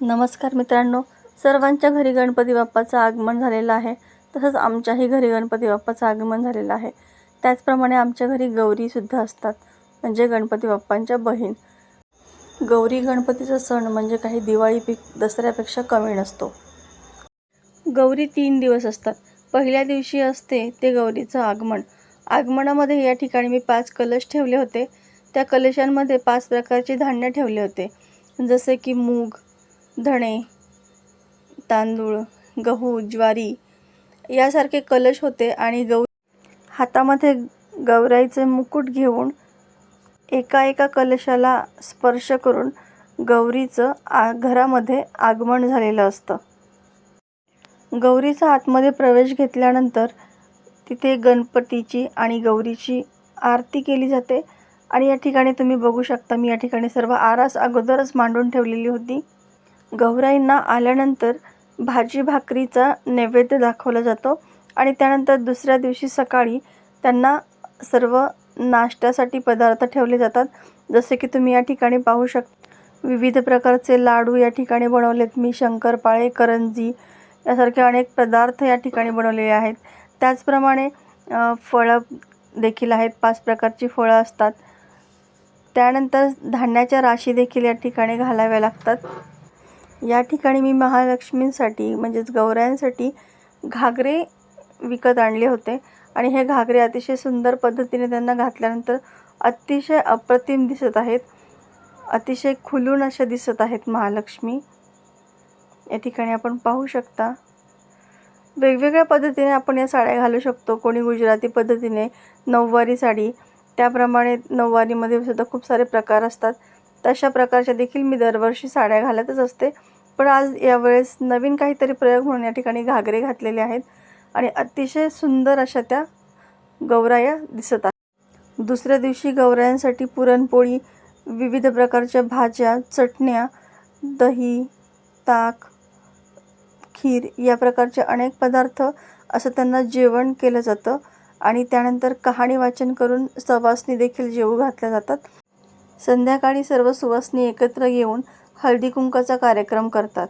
नमस्कार मित्रांनो. सर्वांच्या घरी गणपती बाप्पाचं आगमन झालेलं आहे. तसंच आमच्याही घरी गणपती बाप्पाचं आगमन झालेलं आहे. त्याचप्रमाणे आमच्या घरी गौरीसुद्धा असतात. म्हणजे गणपती बाप्पांच्या बहीण. गौरी गणपतीचा सण म्हणजे काही दिवाळी पीक दसऱ्यापेक्षा कमी नसतो. गौरी तीन दिवस असतात. पहिल्या दिवशी असते ते गौरीचं आगमन. आगमनामध्ये या ठिकाणी मी पाच कलश ठेवले होते. त्या कलशांमध्ये पाच प्रकारचे धान्य ठेवले होते. जसे की मूग धणे तांदूळ गहू ज्वारी यासारखे कलश होते आणि गौ हातामध्ये गौराईचे मुकुट घेऊन एका एका कलशाला स्पर्श करून गौरीचं आ घरामध्ये आगमन झालेलं असतं. गौरीचा आतमध्ये प्रवेश घेतल्यानंतर तिथे गणपतीची आणि गौरीची आरती केली जाते. आणि या ठिकाणी तुम्ही बघू शकता मी या ठिकाणी सर्व आरास अगोदरच मांडून ठेवलेली होती. गौराईंना आल्यानंतर भाजी भाकरीचा नैवेद्य दाखवला जातो आणि त्यानंतर दुसऱ्या दिवशी सकाळी त्यांना सर्व नाश्त्यासाठी पदार्थ ठेवले जातात. जसे की तुम्ही या ठिकाणी पाहू शक विविध प्रकारचे लाडू या ठिकाणी बनवलेत. मी शंकरपाळे करंजी यासारखे अनेक पदार्थ या ठिकाणी बनवलेले आहेत. त्याचप्रमाणे फळं देखील आहेत. पाच प्रकारची फळं असतात. त्यानंतर धान्याच्या राशी देखील या ठिकाणी घालाव्या लागतात. या ठिकाणी मी महालक्ष्मींसाठी म्हणजेच गौऱ्यांसाठी घागरे विकत आणले होते. आणि हे घागरे अतिशय सुंदर पद्धतीने त्यांना घातल्यानंतर अतिशय अप्रतिम दिसत आहेत. अतिशय खुलून अशा दिसत आहेत महालक्ष्मी. या ठिकाणी आपण पाहू शकता. वेगवेगळ्या पद्धतीने आपण या साड्या घालू शकतो. कोणी गुजराती पद्धतीने नऊवारी साडी त्याप्रमाणे नऊवारीमध्ये सुद्धा खूप सारे प्रकार असतात. तशा प्रकारच्या देखील मी दरवर्षी साड्या घालतच असते. पण आज यावेळेस नवीन काहीतरी प्रयोग म्हणून या ठिकाणी घागरे घातलेले आहेत आणि अतिशय सुंदर अशा त्या गौराया दिसत आहेत. दुसऱ्या दिवशी गौरायांसाठी पुरणपोळी विविध प्रकारच्या भाज्या चटण्या दही ताक खीर या प्रकारचे अनेक पदार्थ असं त्यांना जेवण केलं जातं आणि त्यानंतर कहाणी वाचन करून सवासनी देखील जेवू घातल्या जातात. संध्याकाळी सर्व सुवासनी एकत्र येऊन हळदी कुंकाचा कार्यक्रम करतात.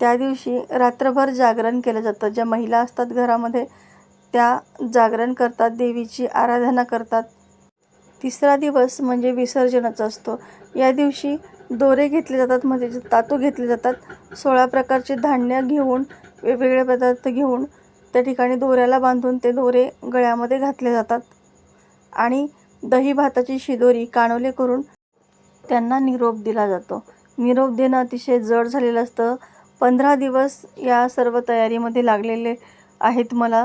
त्या दिवशी रात्रभर जागरण केलं जातं. ज्या महिला असतात घरामध्ये त्या जागरण करतात देवीची आराधना करतात. तिसरा दिवस म्हणजे विसर्जनाचा असतो. या दिवशी दोरे घेतले जातात म्हणजे जे तातू घेतले जातात सोळा प्रकारचे धान्य घेऊन वेगवेगळे पदार्थ घेऊन त्या ठिकाणी दोऱ्याला बांधून ते दोरे गळ्यामध्ये घातले जातात. आणि दही भाताची शिदोरी कानोले करून त्यांना निरोप दिला जातो. निरोप देणं अतिशय जड झालेलं असतं. पंधरा दिवस या सर्व तयारीमध्ये लागलेले आहेत मला.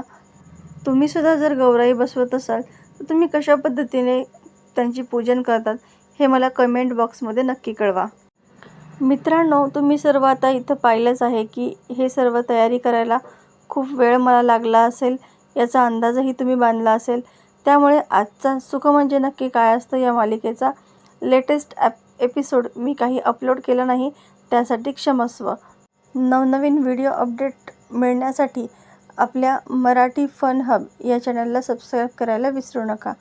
तुम्हीसुद्धा जर गौराई बसवत असाल तर तुम्ही कशा पद्धतीने त्यांची पूजन करतात हे मला कमेंट बॉक्समध्ये नक्की कळवा. मित्रांनो तुम्ही सर्व आता इथं पाहिलंच आहे की हे सर्व तयारी करायला खूप वेळ मला लागला असेल. याचा अंदाजही तुम्ही बांधला असेल. त्यामुळे आजचा सुख म्हणजे नक्की काय असतं या मालिकेचा? लेटेस्ट ॲप एपिसोड मी काही अपलोड केला नाही त्यासाठी क्षमस्व नवनवीन व्हिडिओ अपडेट मिळण्यासाठी आपल्या मराठी फन हब या चॅनलला सबस्क्राईब करायला विसरू नका.